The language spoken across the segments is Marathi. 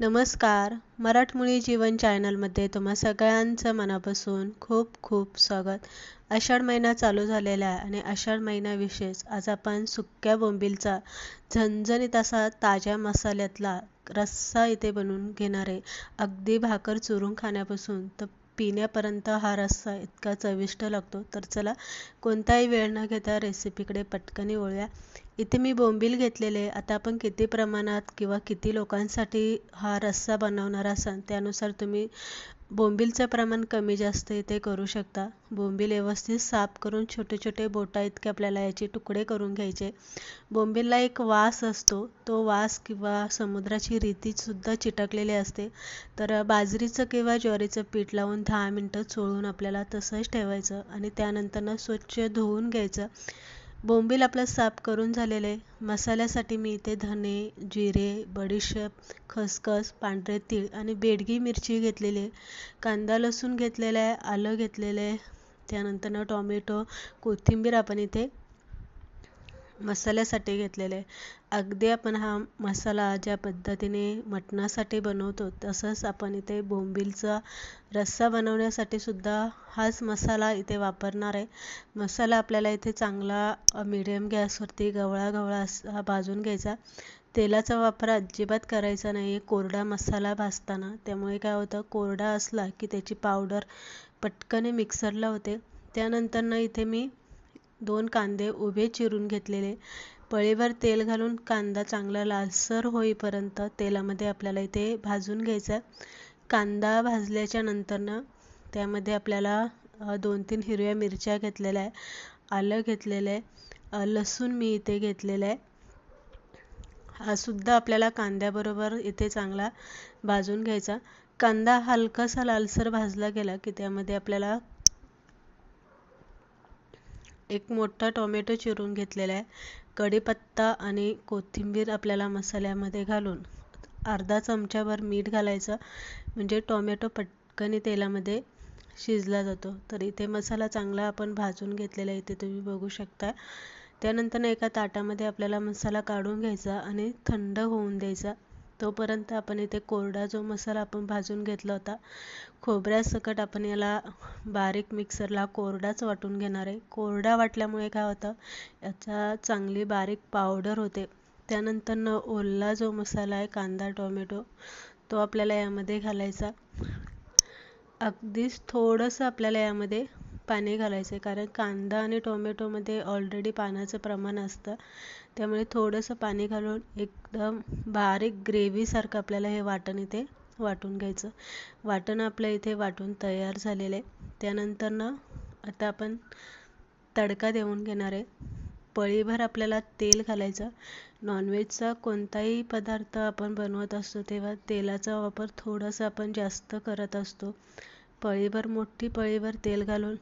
नमस्कार. मराठमोळी जीवन चॅनलमध्ये तुम्हा सगळ्यांचं मनापासून खूप खूप स्वागत. आषाढ महिना चालू झालेला आहे आणि आषाढ महिन्याविशेष आज आपण सुक्या बोंबिलचा झणझणीत असा ताज्या मसाल्यातला रस्सा इथे बनवून घेणार आहे. अगदी भाकर चुरून खाण्यापासून तर पिण्यापर्यंत हा रस्सा इतका चविष्ट लागतो. तर चला कोणताही वेळ न घेता रेसिपीकडे पटकनी वळूया. इथे मी बोंबील घेतलेले आता आपण किती प्रमाणात किंवा किती लोकांसाठी हा रस्सा बनवणार असाल त्यानुसार तुम्ही बोंबीलचं प्रमाण कमी जास्त इथे करू शकता. बोंबील व्यवस्थित साफ करून छोटे छोटे बोटा इतके आपल्याला याचे तुकडे करून घ्यायचे. बोंबीलला एक वास असतो. तो वास किंवा समुद्राची रीतीसुद्धा चिटकलेली असते. तर बाजरीचं किंवा ज्वारीचं पीठ लावून दहा मिनटं चोळून आपल्याला तसंच ठेवायचं आणि त्यानंतरनं स्वच्छ धुवून घ्यायचं. बोंबील आपलं साफ करून झालेले. मसाल्यासाठी मी इथे धने जिरे बडीशेप खसखस पांढरे तीळ आणि बेडगी मिरची घेतलेली आहे. कांदा लसूण घेतलेला आहे आलं घेतलेलं आहे. त्यानंतरनं टॉमॅटो कोथिंबीर आपण इथे मसाल्यासाठी घेतलेले. आहे अगदी आपण हा मसाला ज्या पद्धतीने मटणासाठी बनवतो तसंच आपण इथे बोंबीलचा रस्सा बनवण्यासाठी सुद्धा हाच मसाला इथे वापरणार आहे. मसाला आपल्याला इथे चांगला मिडियम गॅसवरती गवळा गवळा असा भाजून घ्यायचा. तेलाचा वापर अजिबात करायचा नाही. कोरडा मसाला भाजताना. त्यामुळे काय होतं कोरडा असला की त्याची पावडर पटकन मिक्सरला होते. त्यानंतरनं इथे मी दोन कांदे उभे चिरून घेतलेले. पळीभर तेल घालून कांदा चांगला लालसर होईपर्यंत तेलामध्ये आपल्याला इथे भाजून घ्यायचा कांदा भाजल्याच्या नंतरनं त्यामध्ये आपल्याला दोन तीन हिरव्या मिरच्या घेतलेल्या आहे आलं घेतलेलं आहे लसूण मी इथे घेतलेलं आहे. हा सुद्धा आपल्याला कांद्याबरोबर इथे चांगला भाजून घ्यायचा. कांदा हलकासा लालसर भाजला गेला की त्यामध्ये आपल्याला एक मोठा टोमॅटो चिरून घेतलेला आहे. कढीपत्ता आणि कोथिंबीर आपल्याला मसाल्यामध्ये घालून अर्धा चमच्याभर मीठ घालायचं. म्हणजे टोमॅटो पटकन तेलामध्ये शिजला जातो. तर इथे मसाला चांगला आपण भाजून घेतलेला आहे. इथे तुम्ही बघू शकता. त्यानंतर एका ताटामध्ये आपल्याला मसाला काढून घ्यायचा आणि थंड होऊन द्यायचा. तोपर्यंत आपण इथे कोरडा जो मसाला आपण भाजून घेतला होता खोबऱ्यासकट आपण याला बारीक मिक्सरला कोरडाच वाटून घेणार आहे. कोरडा वाटल्यामुळे काय होतं याचा चांगली बारीक पावडर होते. त्यानंतर ओला जो मसाला आहे कांदा टोमॅटो तो आपल्याला यामध्ये घालायचा. अगदीच थोडंसं आपल्याला यामध्ये पाणी घालायचं आहे कारण कांदा आणि टोमॅटोमध्ये ऑलरेडी पाण्याचं प्रमाण असतं. त्यामुळे थोडंसं पाणी घालून एकदम बारीक ग्रेव्हीसारखं आपल्याला हे वाटण इथे वाटून घ्यायचं. वाटण आपलं इथे वाटून तयार झालेलं आहे. त्यानंतरनं आता आपण तडका देऊन घेणार आहे. पळीभर आपल्याला तेल घालायचं. नॉनव्हेजचा कोणताही पदार्थ आपण बनवत असतो तेव्हा तेलाचा वापर थोडासा आपण जास्त करत असतो. पळीभर मोठी पळीभर तेल घालून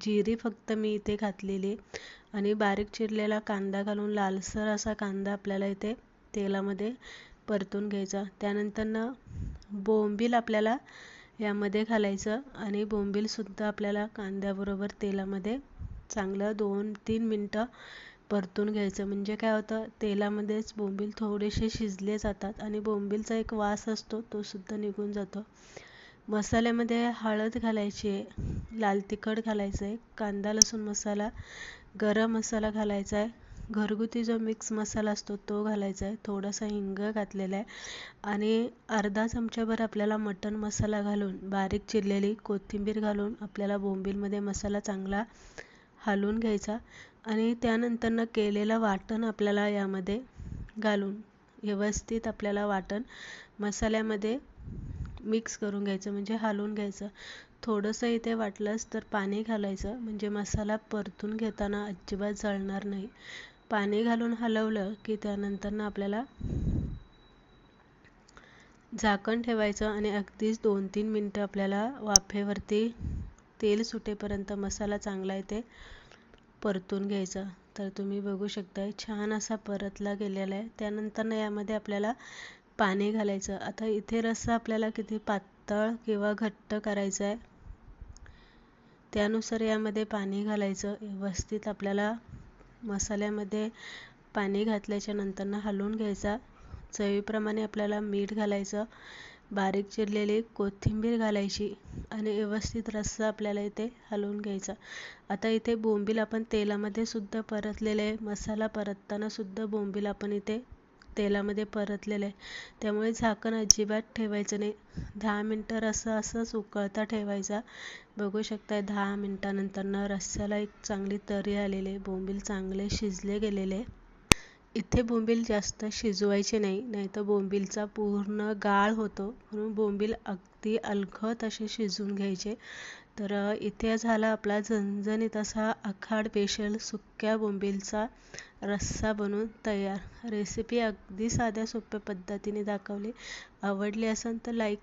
जिरी फक्त मी इथे घातलेली आणि बारीक चिरलेला कांदा घालून लालसर असा कांदा आपल्याला इथे तेलामध्ये परतून घ्यायचा. त्यानंतरनं बोंबील आपल्याला यामध्ये घालायचं आणि बोंबीलसुद्धा आपल्याला कांद्याबरोबर तेलामध्ये चांगलं दोन तीन मिनटं परतून घ्यायचं. म्हणजे काय होतं तेलामध्येच बोंबील थोडेसे शिजले जातात आणि बोंबीलचा एक वास असतो तो सुद्धा निघून जातो. मसाल्यामध्ये हळद घालायची आहे लाल तिखट घालायचं आहे कांदा लसूण मसाला गरम मसाला घालायचा आहे. घरगुती जो मिक्स मसाला असतो तो घालायचा आहे. थोडासा हिंग घातलेला आहे. आणि अर्धा चमच्याभर आपल्याला मटण मसाला घालून बारीक चिरलेली कोथिंबीर घालून आपल्याला बोंबीलमध्ये मसाला चांगला हलवून घ्यायचा. आणि त्यानंतरनं केलेलं वाटण आपल्याला यामध्ये घालून व्यवस्थित आपल्याला वाटण मसाल्यामध्ये मिक्स करून घ्यायचं म्हणजे हलवून घ्यायचं. थोडंसं इथे वाटलंच तर पाणी घालायचं म्हणजे मसाला परतून घेताना अजिबात जळणार नाही. पाणी घालून हलवलं की त्यानंतर आपल्याला झाकण ठेवायचं आणि अगदीच दोन तीन मिनटं आपल्याला वाफेवरती तेल सुटेपर्यंत मसाला चांगला इथे परतून घ्यायचा. तर तुम्ही बघू शकताय छान असा परतला गेलेला आहे. त्यानंतर यामध्ये आपल्याला पाणी घालायचं. आता इथे रस्सा आपल्याला किती पातळ किंवा घट्ट करायचा आहे. त्यानुसार यामध्ये पाणी घालायचं. व्यवस्थित आपल्याला मसाल्यामध्ये पाणी घातल्याच्या नंतरनं हलवून घ्यायचा. चवीप्रमाणे आपल्याला मीठ घालायचं. बारीक चिरलेली कोथिंबीर घालायची आणि व्यवस्थित रस्सा आपल्याला इथे हलवून घ्यायचा. आता इथे बोंबील आपण तेलामध्ये सुद्धा परतलेले मसाला परतताना सुद्धा बोंबील आपण इथे तेलामध्ये परतलेलं आहे. त्यामुळे झाकण अजिबात ठेवायचं नाही. दहा मिनटं रस्सा असंच उकळता ठेवायचा. बघू शकताय दहा मिनटानंतर रस्स्याला एक चांगली तरी आलेली आहे. बोंबील चांगले शिजले गेलेले इथे बोंबील जास्त शिजवायचे नाही नाहीतर बोंबीलचा पूर्ण गाळ होतो. म्हणून बोंबील अगदी अलगद असे शिजवून घ्यायचे. तर इथे झाला आपला झणझणीत असा आखाड स्पेशल सुक्या बोंबीलचा रस्सा बनवून तयार. रेसिपी अगदी साध्या सोप्या पद्धतीने दाखवली. आवडली असेल तर लाईक